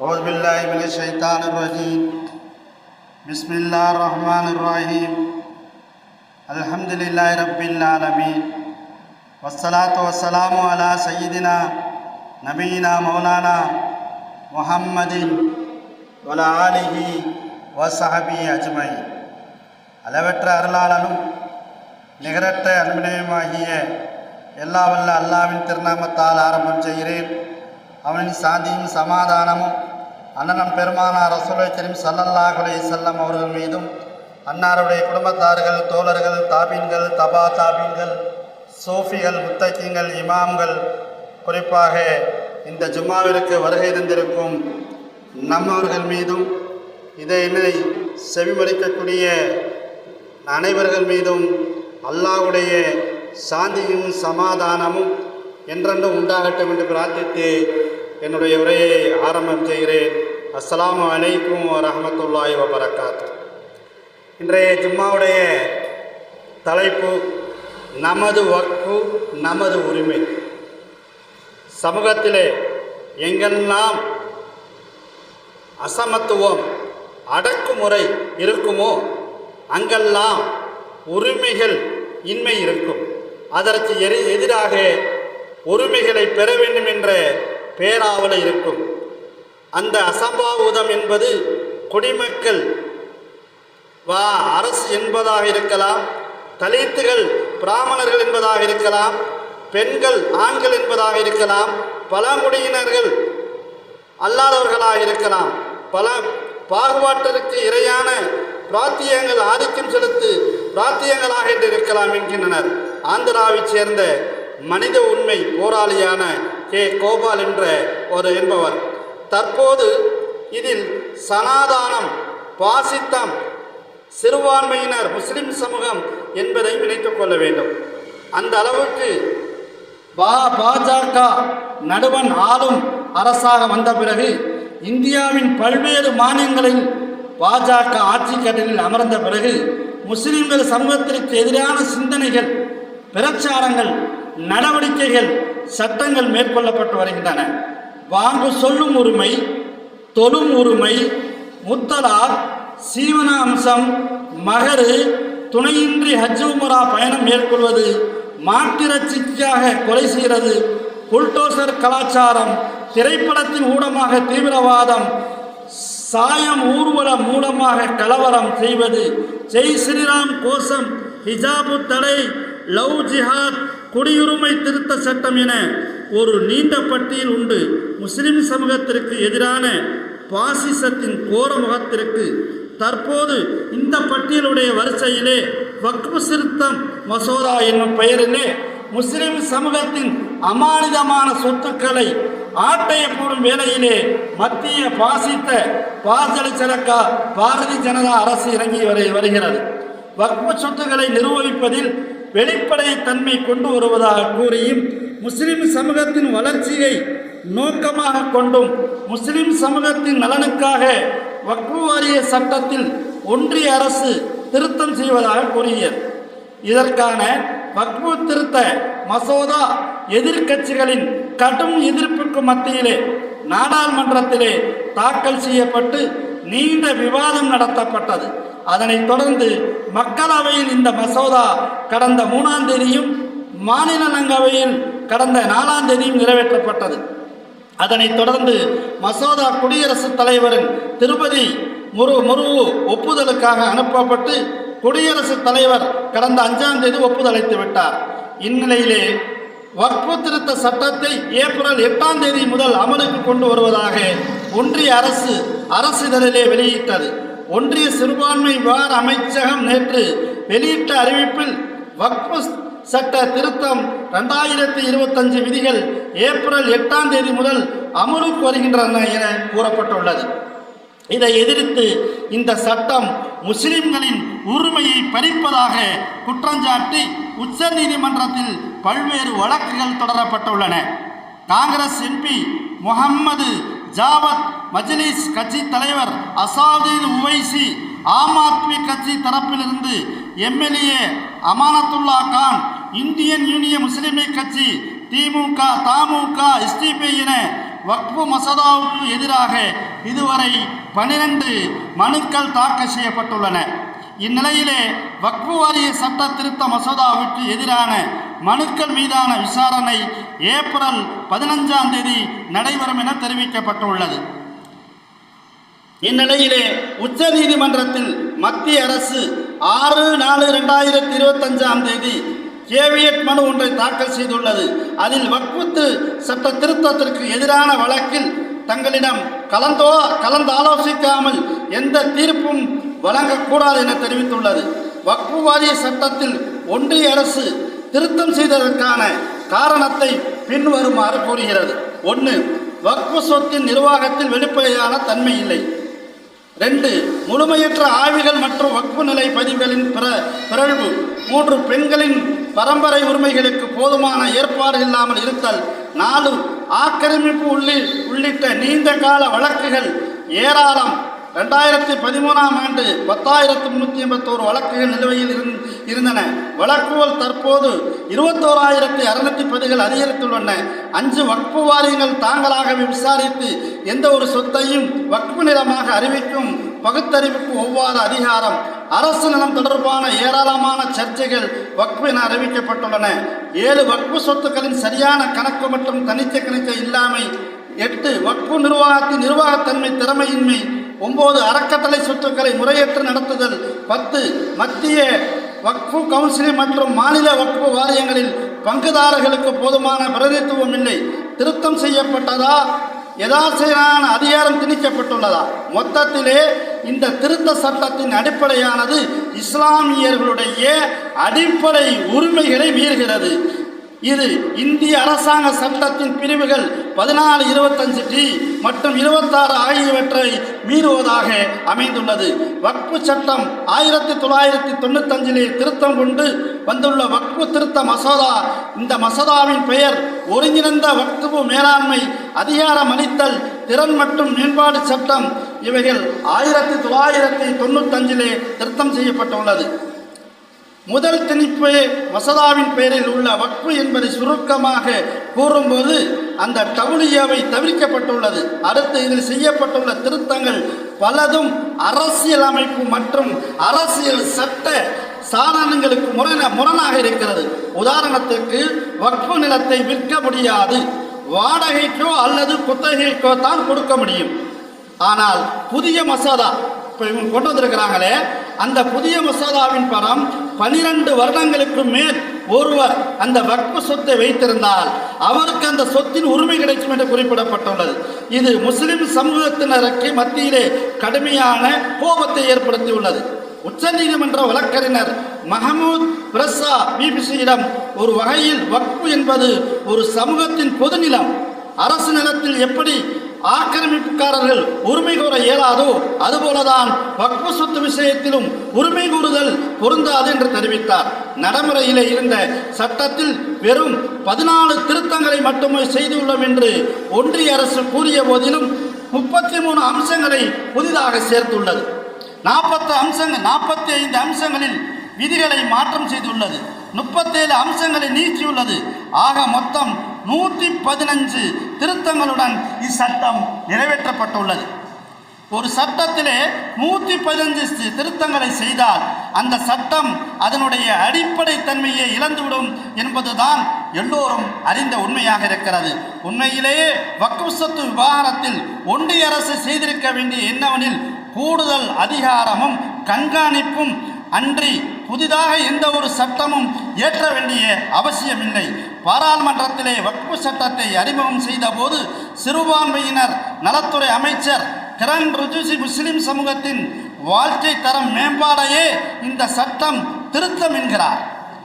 أعوذ بالله من الشيطان الرجيم بسم الله الرحمن الرحيم الحمد لله رب العالمين والصلاة والسلام على سيدنا نبينا مولانا محمد وعلى آله وصحبه أجمعين அளவற்ற அருளாளனும் நிகரற்ற அன்பினையுமாகிய எல்லா வல்ல அல்லாவின் திருநாமத்தால் ஆரம்பம் செய்கிறேன் அவனின் சாந்தியும் சமாதானமும் அண்ணனம் பெருமானார் ரசூலை சல்லல்லாஹுலே ஸல்லல்லாஹு செல்லம் அவர்கள் மீதும் அன்னாருடைய குடும்பத்தார்கள் தோழர்கள் தாபீன்கள் தபா தாபீன்கள் சோஃபிகள் முத்தக்கிங்கள் இமாம்கள் குறிப்பாக இந்த ஜும்மாவிற்கு வருகை தந்திருக்கும் நம்மவர்கள் மீதும் இதை என்னை செவிமறிக்கக்கூடிய அனைவர்கள் மீதும் அல்லாஹ்வுடைய சாந்தியும் சமாதானமும் என்றென்றும் உண்டாகட்டும் என்று பிரார்த்தித்து என்னுடைய உரையை ஆரம்பம் செய்கிறேன். அஸ்ஸலாமு அலைக்கும் வரஹமத்துல்லாஹி வபரகாத்து. இன்றைய ஜும்மாவுடைய தலைப்பு நமது வக்கு நமது உரிமை. சமூகத்திலே எங்கெல்லாம் அசமத்துவம் அடக்குமுறை இருக்குமோ அங்கெல்லாம் உரிமைகள் இன்மை இருக்கும். அதற்கு எதிராக உரிமைகளை பெற வேண்டும் என்ற பேராவலை இருக்கும். அந்த அசம்பாவிதம் என்பது குடிமக்கள் வா அரசு என்பதாக இருக்கலாம் தலித்துகள் பிராமணர்கள் என்பதாக இருக்கலாம் பெண்கள் ஆண்கள் என்பதாக இருக்கலாம் பழங்குடியினர்கள் அல்லாதவர்களாக இருக்கலாம். பல பாகுபாட்டிற்கு இரையான பிராத்தியங்கள் ஆதிக்கம் செலுத்து பிராத்தியங்களாக என்று இருக்கலாம் என்கின்றனர். ஆந்திராவைச் சேர்ந்த மனித உண்மை போராளியான கே. கோபால் என்ற ஒரு என்பவர். தற்போது இதில் சனாதானம் பாசித்தம் சிறுபான்மையினர் முஸ்லிம் சமூகம் என்பதை நினைத்துக் கொள்ள வேண்டும். அந்த அளவுக்கு பா பாஜக நடுவன் ஆளும் அரசாக வந்த பிறகு இந்தியாவின் பல்வேறு மாநிலங்களில் பாஜக ஆட்சி கட்டலில் அமர்ந்த பிறகு முஸ்லிம்கள் சமூகத்திற்கு எதிரான சிந்தனைகள் பிரச்சாரங்கள் நடவடிக்கைகள் சட்டங்கள் மேற்கொள்ளப்பட்டு வருகின்றன. வாங்கு சொல்லும் உரிமை தொழும் உரிமை முத்தலாக் சீவன அம்சம் மகரு துணையின்றி ஹஜ் உமரா பயணம் மேற்கொள்வது மாட்டிறச்சிக்காக கொலை செய்கிறது புல்டோசர் கலாச்சாரம் திரைப்படத்தின் ஊடமாக தீவிரவாதம் சாயம் ஊர்வலம் மூலமாக கலவரம் செய்வது ஜெய் ஸ்ரீராம் கோஷம் ஹிஜாபு தடை லவ் ஜிஹாத் குடியுரிமை திருத்த சட்டம் என ஒரு நீண்ட பட்டியல் உண்டு. முஸ்லிம் சமூகத்திற்கு எதிரான பாசிசத்தின் கோர முகத்திற்கு தற்போது இந்த பட்டியலுடைய வரிசையிலே வக்பு சிறுத்தம் மசோதா என்னும் பெயரிலே முஸ்லிம் சமூகத்தின் அமானிதமான சொத்துக்களை ஆட்டைய போடும் வேளையிலே மத்திய பாசித்த பாசலி சரக்கா பாரதிய ஜனதா அரசு இறங்கி வரை வருகிறது. வக்பு சொத்துக்களை நிர்வகிப்பதில் வெளிப்படை தன்மை கொண்டு வருவதாக கூறியும் முஸ்லிம் சமூகத்தின் வளர்ச்சியை நோக்கமாக கொண்டும் முஸ்லிம் சமூகத்தின் நலனுக்காக வக்பு வாரிய சட்டத்தில் ஒன்றிய அரசு திருத்தம் செய்வதாக கூறியது இதற்கான வக்பு திருத்த மசோதா எதிர்க்கட்சிகளின் கடும் எதிர்ப்புக்கு மத்தியிலே நாடாளுமன்றத்திலே தாக்கல் செய்யப்பட்டு நீண்ட விவாதம் நடத்தப்பட்டது. அதனைத் தொடர்ந்து மக்களவையில் இந்த மசோதா கடந்த மூணாம் தேதியும் மாநிலங்களவையில் கடந்த நாலாம் தேதியும் நிறைவேற்றப்பட்டது. அதனைத் தொடர்ந்து மசோதா குடியரசுத் தலைவரின் திருப்பதி முரு முருகு ஒப்புதலுக்காக அனுப்பப்பட்டு குடியரசுத் தலைவர் கடந்த அஞ்சாம் தேதி ஒப்புதலைத்து விட்டார். இந்நிலையிலே வக்பு திருத்த சட்டத்தை ஏப்ரல் எட்டாம் தேதி முதல் அமலுக்கு கொண்டு வருவதாக ஒன்றிய அரசு அரசிதழிலே வெளியிட்டது. ஒன்றிய சிறுபான்மை விவகார அமைச்சகம் நேற்று வெளியிட்ட அறிவிப்பில் வக்பு சட்ட திருத்தம் ரெண்டாயிரத்தி இருபத்தஞ்சு விதிகள் ஏப்ரல் எட்டாம் தேதி முதல் அமலுக்கு வருகின்றன என கூறப்பட்டுள்ளது. இதை எதிர்த்து இந்த சட்டம் முஸ்லிம்களின் உரிமையை பறிப்பதாக குற்றஞ்சாட்டி உச்சநீதிமன்றத்தில் பல்வேறு வழக்குகள் தொடரப்பட்டுள்ளன. காங்கிரஸ் எம்பி முகம்மது ஜாவத் மஜ்லிஸ் கட்சி தலைவர் அசாதீன் உவைசி ஆம் ஆத்மி கட்சி தரப்பிலிருந்து MLA Amanatullah Khan Indian union முஸ்லிமை கட்சி திமுக தமுக எஸ்டிபி என வக்பு மசோதாவுக்கு எதிராக இதுவரை பனிரெண்டு மனுக்கள் தாக்கல் செய்யப்பட்டுள்ளன. இந்நிலையிலே வக்பு வாரிய சட்ட திருத்த மசோதாவுக்கு எதிரான மனுக்கள் மீதான விசாரணை ஏப்ரல் பதினஞ்சாம் தேதி நடைபெறும் என தெரிவிக்கப்பட்டுள்ளது. இந்நிலையிலே உச்ச நீதிமன்றத்தில் மத்திய அரசு ஆறு நாலு ரெண்டாயிரத்தி இருபத்தஞ்சாம் தேதி கேவியட் மனு ஒன்றை தாக்கல் செய்துள்ளது. அதில் வக்ஃபுத்து சட்ட திருத்தத்திற்கு எதிரான வழக்கில் தங்களிடம் கலந்தோ கலந்து ஆலோசிக்காமல் எந்த தீர்ப்பும் வழங்கக்கூடாது என தெரிவித்துள்ளது. வக்ஃபு வாரிய சட்டத்தில் ஒன்றிய அரசு திருத்தம் செய்ததற்கான காரணத்தை பின்வருமாறு கூறுகிறது. ஒன்று வக்ஃபு சொத்தின் நிர்வாகத்தில் வெளிப்படையான தன்மை இல்லை. ரெண்டு முழுமையற்ற ஆய்வுகள் மற்றும் வக்பு நிலை பதிவுகளின் பிற பிறழ்வு. மூன்று பெண்களின் பரம்பரை உரிமைகளுக்கு போதுமான ஏற்பாடு இல்லாமல் இருத்தல். நாலு ஆக்கிரமிப்பு உள்ளி உள்ளிட்ட நீண்ட கால வழக்குகள் ஏராளம். ரெண்டாயிரத்தி பதிமூணாம் ஆண்டு பத்தாயிரத்தி முன்னூற்றி எண்பத்தோரு வழக்குகள் நிலுவையில் இருந்தன. வழக்குகள் தற்போது இருபத்தோராயிரத்தி அறுநூத்தி பதிகள் அதிகரித்துள்ளன. அஞ்சு வக்பு வாரியங்கள் தாங்களாகவே விசாரித்து எந்த ஒரு சொத்தையும் வக்பு நிலமாக அறிவிக்கும் பகுத்தறிவுக்கு ஒவ்வாத அதிகாரம். அரசு நிலம் தொடர்பான ஏராளமான சர்ச்சைகள் வக்பு என அறிவிக்கப்பட்டுள்ளன. ஏழு வக்பு சொத்துக்களின் சரியான கணக்கு மற்றும் தனித்த கணக்கு இல்லாமை. எட்டு வக்பு நிர்வாகத்தின் நிர்வாகத்தன்மை திறமையின்மை. ஒன்பது அறக்கட்டளை சொத்துக்களை முறையற்று நடத்துதல் பத்து மத்திய வக்ஃபு கவுன்சில் மற்றும் மாநில வக்ஃபு வாரியங்களில் பங்குதாரர்களுக்கு போதுமான பிரதித்துவம் இல்லை. திருத்தம் செய்யப்பட்டதா? யதார்த்தமான அதிகாரம் திணிக்கப்பட்டுள்ளதா? மொத்தத்திலே இந்த திருத்த சட்டத்தின் அடிப்படையானது இஸ்லாமியர்களுடைய அடிப்படை உரிமைகளை மீறுகிறது. இது இந்திய அரசாங்க சட்டத்தின் பிரிவுகள் பதினாலு இருபத்தஞ்சு டி மற்றும் இருபத்தாறு ஆகியவற்றை மீறுவதாக அமைந்துள்ளது. வக்பு சட்டம் ஆயிரத்தி தொள்ளாயிரத்தி தொண்ணூத்தஞ்சிலே திருத்தம் கொண்டு வந்துள்ள வக்பு திருத்த மசோதா இந்த மசோதாவின் பெயர் ஒருங்கிணைந்த வக்பு மேலாண்மை அதிகாரம் அளித்தல் திறன் மற்றும் மேம்பாடு சட்டம் இவைகள் ஆயிரத்தி தொள்ளாயிரத்தி தொண்ணூத்தஞ்சிலே திருத்தம் செய்யப்பட்டுள்ளது. முதல் திணிப்பு மசோதாவின் பெயரில் உள்ள வக்பு என்பதை சுருக்கமாக கூறும்போது அந்த டவுலியாவை தவிர்க்கப்பட்டுள்ளது. அடுத்து இதில் செய்யப்பட்டுள்ள திருத்தங்கள் பலதும் அரசியல் அமைப்பு மற்றும் அரசியல் சட்ட சாதனங்களுக்கு முரண முரணாக இருக்கிறது. உதாரணத்துக்கு வக்பு நிலத்தை விற்க முடியாது. வாடகைக்கோ அல்லது குத்தகைக்கோ தான் கொடுக்க முடியும். ஆனால் புதிய மசோதா இப்போ இவங்க கொண்டு வந்திருக்கிறாங்களே அந்த புதிய மசோதாவின் படம் பனிரெண்டு வருடங்களுக்கு மேல் ஒருவர் அந்த வக்பு சொத்தை வைத்திருந்தால் அவருக்கு அந்த சொத்தின் உரிமை கிடைக்கும் என்று குறிப்பிடப்பட்டுள்ளது. இது முஸ்லிம் சமூகத்தினருக்கு மத்தியிலே கடுமையான கோபத்தை ஏற்படுத்தியுள்ளது. உச்சநீதிமன்ற வழக்கறிஞர் மஹமூத் பிரசா பிபிசியிடம் ஒரு வகையில் வக்பு என்பது ஒரு சமூகத்தின் பொது நிலம் அரசு நிலத்தில் எப்படி ஆக்கிரமிப்புக்காரர்கள் உரிமை கூற இயலாதோ அதுபோலதான் வக்பு சொத்து விஷயத்திலும் உரிமை கூறுதல் பொருந்தாது என்று தெரிவித்தார். நடைமுறையிலே இருந்த சட்டத்தில் வெறும் பதினாலு திருத்தங்களை மட்டுமே செய்துள்ளோம் என்று ஒன்றிய அரசு கூறிய போதிலும் முப்பத்தி மூணு அம்சங்களை புதிதாக சேர்த்துள்ளது. நாற்பத்து அம்சங்கள் நாற்பத்தி ஐந்து அம்சங்களில் விதிகளை மாற்றம் செய்துள்ளது. முப்பத்தேழு அம்சங்களை நீக்கியுள்ளது. ஆக மொத்தம் நூற்றி பதினஞ்சு திருத்தங்களுடன் இச்சட்டம் நிறைவேற்றப்பட்டுள்ளது. ஒரு சட்டத்திலே நூற்றி பதினஞ்சு திருத்தங்களை செய்தால் அந்த சட்டம் அதனுடைய அடிப்படை தன்மையை இழந்துவிடும் என்பதுதான் எல்லோரும் அறிந்த உண்மையாக இருக்கிறது. உண்மையிலேயே வக்குசத்து விவகாரத்தில் ஒன்றிய அரசு செய்திருக்க வேண்டிய என்னவெனில் கூடுதல் அதிகாரமும் கண்காணிப்பும் அன்றி புதிதாக எந்த ஒரு சட்டமும் இயற்ற வேண்டிய அவசியமில்லை. பாராளுமன்றத்திலே வக்பு சட்டத்தை அறிமுகம் செய்தபோது சிறுபான்மையினர் நலத்துறை அமைச்சர் கிரண் ரிஜிஜு முஸ்லிம் சமூகத்தின் வாழ்க்கை தரம் மேம்பாடையே இந்த சட்டம் திருத்தம் என்கிறார்.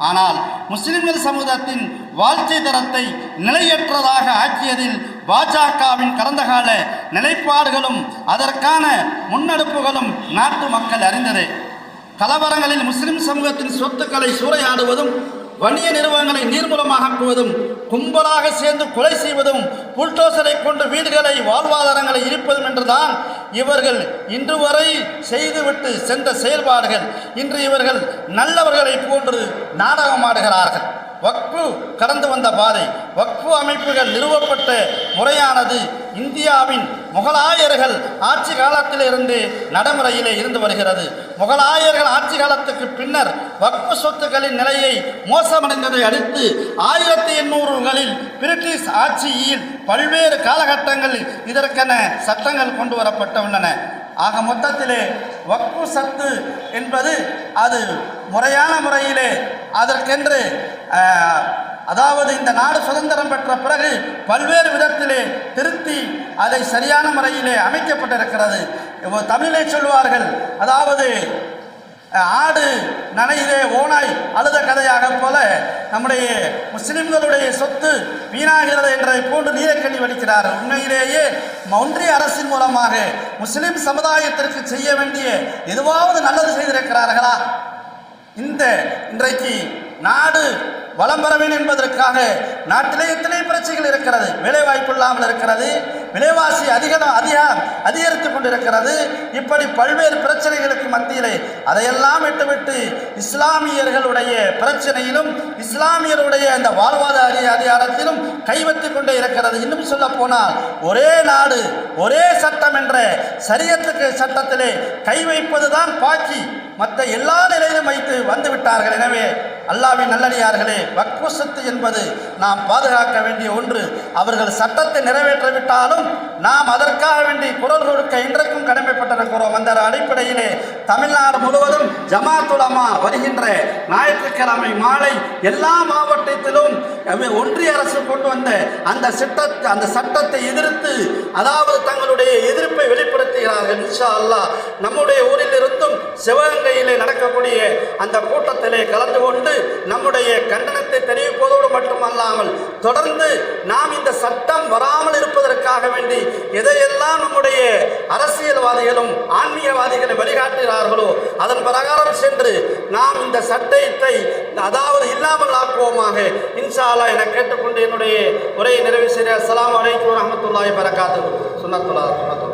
ஆனால் முஸ்லிம்கள் சமூகத்தின் வாழ்க்கை தரத்தை நிலையற்றதாக ஆக்கியதில் பாஜகவின் கடந்த கால நிலைப்பாடுகளும் அதற்கான முன்னெடுப்புகளும் நாட்டு மக்கள் அறிந்ததே. கலவரங்களில் முஸ்லிம் சமூகத்தின் சொத்துக்களை சூறையாடுவதும் வணிக நிறுவனங்களை நீர்மூலமாக்குவதும் கும்பலாக சேர்ந்து கொலை செய்வதும் புல்டோசரை கொண்டு வீடுகளை வாழ்வாதாரங்களை இருப்பதும் என்றுதான் இவர்கள் இன்று வரை செய்துவிட்டு சென்ற செயல்பாடுகள். இன்று இவர்கள் நல்லவர்களை போன்று நாடகமாடுகிறார்கள். வக்ஃபு கடந்து வந்த பாதை. வக்பு அமைப்புகள் நிறுவப்பட்ட முறையானது இந்தியாவின் முகலாயர்கள் ஆட்சி காலத்திலிருந்து நடைமுறையிலே இருந்து வருகிறது. முகலாயர்கள் ஆட்சி காலத்துக்கு பின்னர் வக்பு சொத்துக்களின் நிலையை மோசமடைந்ததை அடுத்து ஆயிரத்தி எண்ணூறுகளில் பிரிட்டிஷ் ஆட்சியில் பல்வேறு காலகட்டங்களில் இதற்கென சட்டங்கள் கொண்டு வரப்பட்டுள்ளன ஆக மொத்தத்திலே வக்பு சத்து என்பது அது முறையான முறையிலே அதற்கென்று அதாவது இந்த நாடு சுதந்திரம் பெற்ற பிறகு பல்வேறு விதத்திலே திருத்தி அதை சரியான முறையிலே அமைக்கப்பட்டிருக்கிறது. தமிழை தமிழிலே சொல்வார்கள் அதாவது ஆடு நனையிலே ஓனாய் அழுத கதையாக போல நம்முடைய முஸ்லிம்களுடைய சொத்து வீணாகிறது என்றதை போன்று நீலக்கண்ணி வடிக்கிறார். உண்மையிலேயே ஒன்றிய அரசின் மூலமாக முஸ்லிம் சமுதாயத்திற்கு செய்ய வேண்டிய எதுவாவது நல்லது செய்திருக்கிறார்களா? இந்த இன்றைக்கு நாடு வளம் பெறவேன் என்பதற்காக நாட்டிலே எத்தனை பிரச்சனைகள் இருக்கிறது? வேலைவாய்ப்பு இல்லாமல் இருக்கிறது. விலைவாசி அதிகம் அதிக அதிகரித்து கொண்டிருக்கிறது. இப்படி பல்வேறு பிரச்சனைகளுக்கு மத்தியிலே அதையெல்லாம் விட்டுவிட்டு இஸ்லாமியர்களுடைய பிரச்சனையிலும் இஸ்லாமியருடைய அந்த வாழ்வாதார அதிகாரத்திலும் கைவத்து கொண்டே இருக்கிறது. இன்னும் சொல்ல போனால் ஒரே நாடு ஒரே சட்டம் என்ற சரியத்துக்கு சட்டத்திலே கை வைப்பதுதான் பாக்கி. மற்ற எல்லா நிலையிலும் வைத்து வந்து விட்டார்கள். எனவே அல்லாவின் நல்லடியார்களே வக்ஃபு சொத்து என்பது நாம் பாதுகாக்க வேண்டிய ஒன்று. அவர்கள் சட்டத்தை நிறைவேற்றவிட்டாலும் நாம் அதற்காக வேண்டி குரல் கொடுக்க இன்றைக்கும் கடமைப்பட்டிருக்கிறோம். அந்த அடிப்படையிலே தமிழ்நாடு முழுவதும் ஜமாத்துலமா வருகின்ற ஞாயிற்றுக்கிழமை மாலை எல்லா மாவட்டத்திலும் ஒன்றிய அரசு கொண்டு வந்த அந்த சட்டத்தை அந்த சட்டத்தை எதிர்த்து அதாவது தங்களுடைய எதிர்ப்பை வெளிப்படுத்துகிறார்கள். இன்ஷா அல்லாஹ் நம்முடைய ஊரில் இருந்தும் சிவகங்கையிலே நடக்கக்கூடிய அந்த கூட்டத்திலே கலந்து கொண்டு நம்முடைய கண்டனத்தை தெரிவிப்பதோடு மட்டுமல்லாமல் தொடர்ந்து நாம் இந்த சட்டம் வராமல் இருப்பதற்காக வேண்டி எதையெல்லாம் நம்முடைய அரசியல்வாதிகளும் ஆன்மீகவாதிகளை வழிகாட்டுகிறார்களோ அதன் பிரகாரம் சென்று நாம் இந்த சட்டத்தை அதாவது இல்லாமல் ஆக்குவோமாக. இன்ஷா என கேட்டுக்கொண்டு என்னுடைய உரையை நிறைவு செய்ய அஸ்லாம் அலைக்கும் வரஹ்மத்துல்லாஹி பறக்காது சுன்னத்துல்லா சுன்னத்துல்லா